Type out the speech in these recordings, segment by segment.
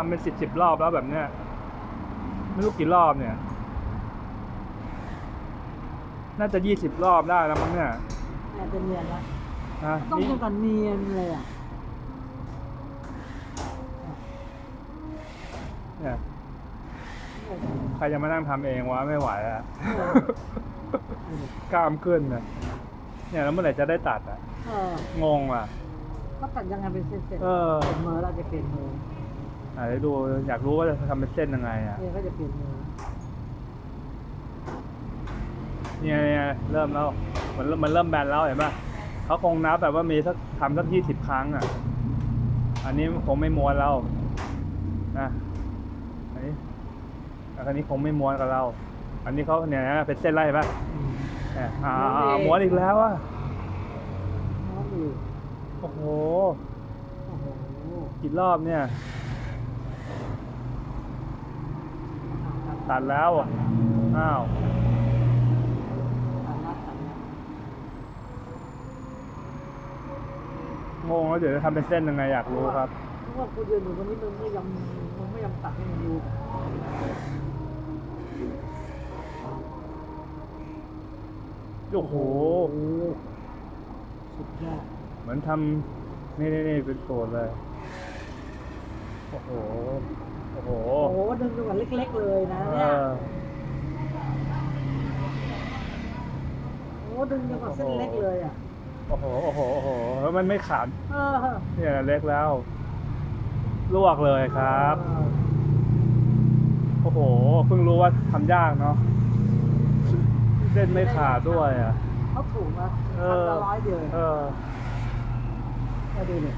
ทำเป็นสิบสิบรอบแล้วแบบเนี้ยไม่รู้กี่รอบเนี่ย น่าจะยี่สิบรอบได้แล้วมั้งเนี่ยแต่จะเนียนละนะต้องนี่เป็นก่อนเนียนเลยอะเนี่ยใครจะมานั่งทำเองวะไม่ไหวอะกล้ามขึ้นนะเนี่ยแล้วเมื่อไหร่จะได้ตัดอะเอองงอะก็ตัดยังไงเป็นเส้นๆเออเปลี่ยนมือเราจะเปลี่ยนมือ อะเดี๋ยวดูอยากรู้ว่าจะทำเป็นเส้นยังไงอะเนี่ยก็จะเปลี่ยนมือเนี่ยเนี่ยเริ่มแล้วมันเริ่มมันเริ่มแบนแล้วเห็นปะเขาคงนับแบบว่ามีสักทำสักยี่สิบครั้งอะ อันนี้คงไม่ม้วนแล้วนะอันนี้อันนี้คงไม่ม้วนกับเรา อันนี้เขาเนี่ยนะเป็นเส้นไล่ปะเนี่ยอ่าอ่าม้วนอีกแล้วอะน้องอยู่โอ้โหโอ้โหกี่รอบเนี่ย ตัดแล้วอะอ้าวงงแล้วเดี๋ยวจะทำเป็นเส้นยังไงอยากรู้ครับเพราะว่ากูยืนอยู่ตรงนี้มึงไม่ยอมมึงไม่ยอมตัดให้มันดูโอ้โห สุดยอดเหมือนทำนี่นี่นี่เป็นโซนเลย โอ้โห อ้โหโอ้โหดึงจังหวะเล็ก ๆ เลยนะเอเนี่ยอโอ้โหดึงจังหวะเส้นเล็กเลยอะโอ้โหโอ้โหโอ้โหแล้วมันไม่ขาดเออเนี่ยเล็กแล้ว ลวกเลยครับ โอ้โหเพิ่งรู้ว่าทำยากเนาะเส้นไม่ขาดด้วยอะ เขาถูกนะเอพันอ ละร้อยเดียวเออมาดูเนี่ย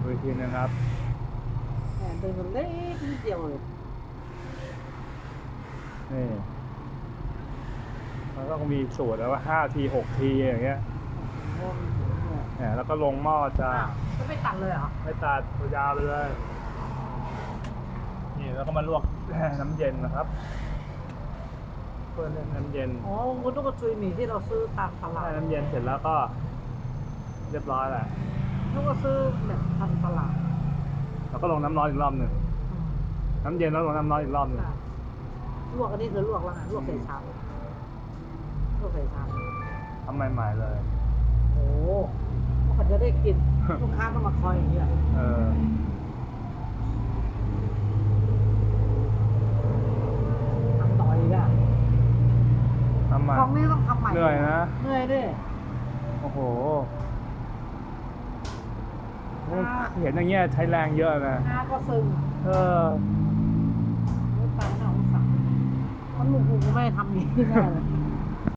ดูอีกทีนะครับ แหมดึงมันเล็กนิดเดียวเลยนี่มันต้องมีสูตรแล้วว่าห้าทีหกทีอย่างเงี้ยโอ้โหเนี่ยเนี่ยแล้วก็ลงหม้อจ้าอ้าวจะไม่ตัดเลยเหรอไม่ตัดตัวยาวไปเลย นี่แล้วก็มาลวกน้ำเย็นนะครับเพื่อให้น้ำเย็นอ๋อคุณต้องกระจุยหมี่ที่เราซื้อตามตลาดให้น้ำเย็นเสร็จแล้วก็ เรียบร้อยแหละต้องก็ซื้อแบบทำตลาด แล้วก็ลงน้ำร้อนอีกรอบหนึ่งอืมน้ำเย็นแล้วลงน้ำร้อนอีกรอบหนึ่งอะลวกอันนี้คือลวกแล้วไงลวกใส่ชามลวกใส่ชามทำใหม่ๆเลย โอ้โหพวกเขาจะได้กิน ลูกค้าต้องมาคอยอย่างเงี้ยเออทำต่ออีกอะทำใหม่ของนี้ต้องทำใหม่เหนื่อยนะ เหนื่อยดิโอ้โห เห็นอย่างเงี้ยใช้แรงเยอะนะงาก็ซึมเออไม่ตายหน้าองศามันลูกกูไม่ทำอย่างนี้แน่เลย